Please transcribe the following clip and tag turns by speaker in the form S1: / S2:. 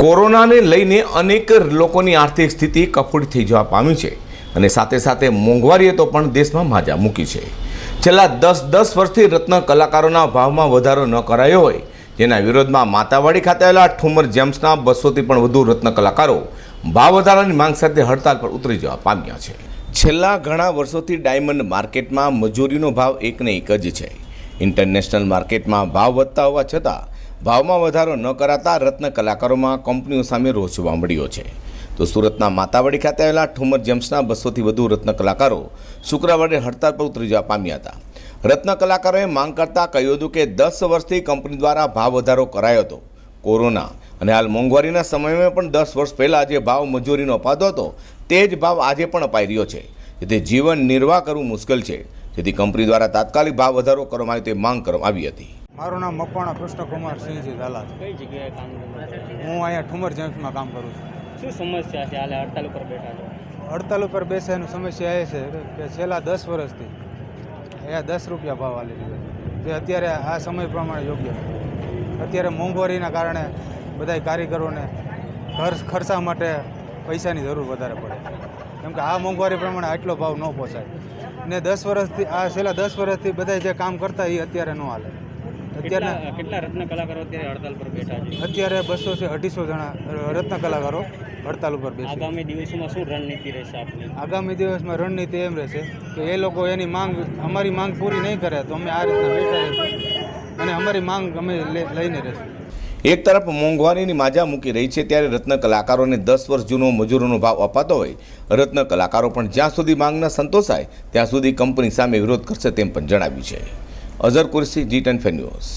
S1: કોરોનાને લઈને અનેક લોકોની આર્થિક સ્થિતિ કફોડી થઈ જવા પામી છે અને સાથે સાથે મોંઘવારીએ તો પણ દેશમાં માજા મૂકી છે. છેલ્લા દસ દસ વર્ષથી રત્ન કલાકારોના ભાવમાં વધારો ન કરાયો હોય, જેના વિરોધમાં માતાવાડી ખાતે આવેલા ઠુમર જેમ્સના બસોથી પણ વધુ રત્ન કલાકારો ભાવ વધારાની માંગ સાથે હડતાલ પર ઉતરી જવા પામ્યા છે. છેલ્લા ઘણા વર્ષોથી ડાયમંડ માર્કેટમાં મજૂરીનો ભાવ એકને એક જ છે. ઇન્ટરનેશનલ માર્કેટમાં ભાવ વધતા હોવા છતાં ભાવમાં વધારો ન કરાતા રત્ન કલાકારોમાં કંપનીઓ સામે રોષ જોવા મળ્યો છે. તો સુરતના માતાવાડી ખાતે આવેલા ઠુમર જેમ્સના બસોથી વધુ રત્ન કલાકારો શુક્રવારે હડતાળ પર ઉતરી જવા પામ્યા હતા. રત્ન કલાકારોએ માંગ કરતા કહ્યું હતું કે દસ વર્ષથી કંપની દ્વારા ભાવ વધારો કરાયો હતો. કોરોના અને હાલ મોંઘવારીના સમયમાં પણ દસ વર્ષ પહેલાં જે ભાવ મજૂરીનો અપાતો હતો, તે જ ભાવ આજે પણ અપાઈ રહ્યો છે. જેથી જીવન નિર્વાહ કરવું મુશ્કેલ છે. જેથી કંપની દ્વારા તાત્કાલિક ભાવ વધારો કરવામાં આવ્યો તે માંગ કરવામાં આવી હતી.
S2: મારું નામ મકવાણા કૃષ્ણકુમાર સિંહજી ઝાલા
S3: કઈ જગ્યાએ કામ
S2: હું અહીંયા ઠુમર જેમ્સમાં કામ કરું છું.
S3: શું સમસ્યા છે? હાલે હડતાલ ઉપર બેઠા છો?
S2: હડતાલ ઉપર બેસવાની સમસ્યા એ છે કે છેલ્લા દસ વર્ષથી અહીંયા દસ રૂપિયા ભાવ આલી દીધો જે અત્યારે આ સમય પ્રમાણે યોગ્ય અત્યારે મોંઘવારીના કારણે બધાય કારીગરોને ઘર ખર્ચા માટે પૈસાની જરૂર વધારે પડે કેમ કે આ મોંઘવારી પ્રમાણે આટલો ભાવ ન પહોંચાય. ને દસ વર્ષથી આ છેલ્લા દસ વર્ષથી બધા જે કામ કરતા એ અત્યારે ન હાલે. અત્યારના
S3: કેટલા કેટલા રત્ન કલાકારો અત્યારે હડતાલ પર બેઠા છે?
S2: અત્યારે બસો થી અઢીસો જણા રત્ન કલાકારો હડતાલ ઉપર બેસે
S3: આગામી દિવસોમાં શું રણનીતિ રહેશે આપની?
S2: આગામી દિવસમાં રણનીતિ એમ રહેશે કે એ લોકો એની માંગ અમારી માંગ પૂરી નહીં કરે તો અમે આ રીતના બેઠા રહીશું. અને અમારી માંગ અમે લે- લઈને રહીશું.
S1: એક તરફ મોંઘવારીની માજા મૂકી રહી છે ત્યારે રત્ન કલાકારોને દસ વર્ષ જૂનો મજૂરોનો ભાવ અપાતો હોય રત્ન કલાકારો પણ જ્યાં સુધી માંગના સંતોષાય ત્યાં સુધી કંપની સામે વિરોધ કરશે તેમ પણ જણાવ્યું છે. Azhar Kursi G ten news.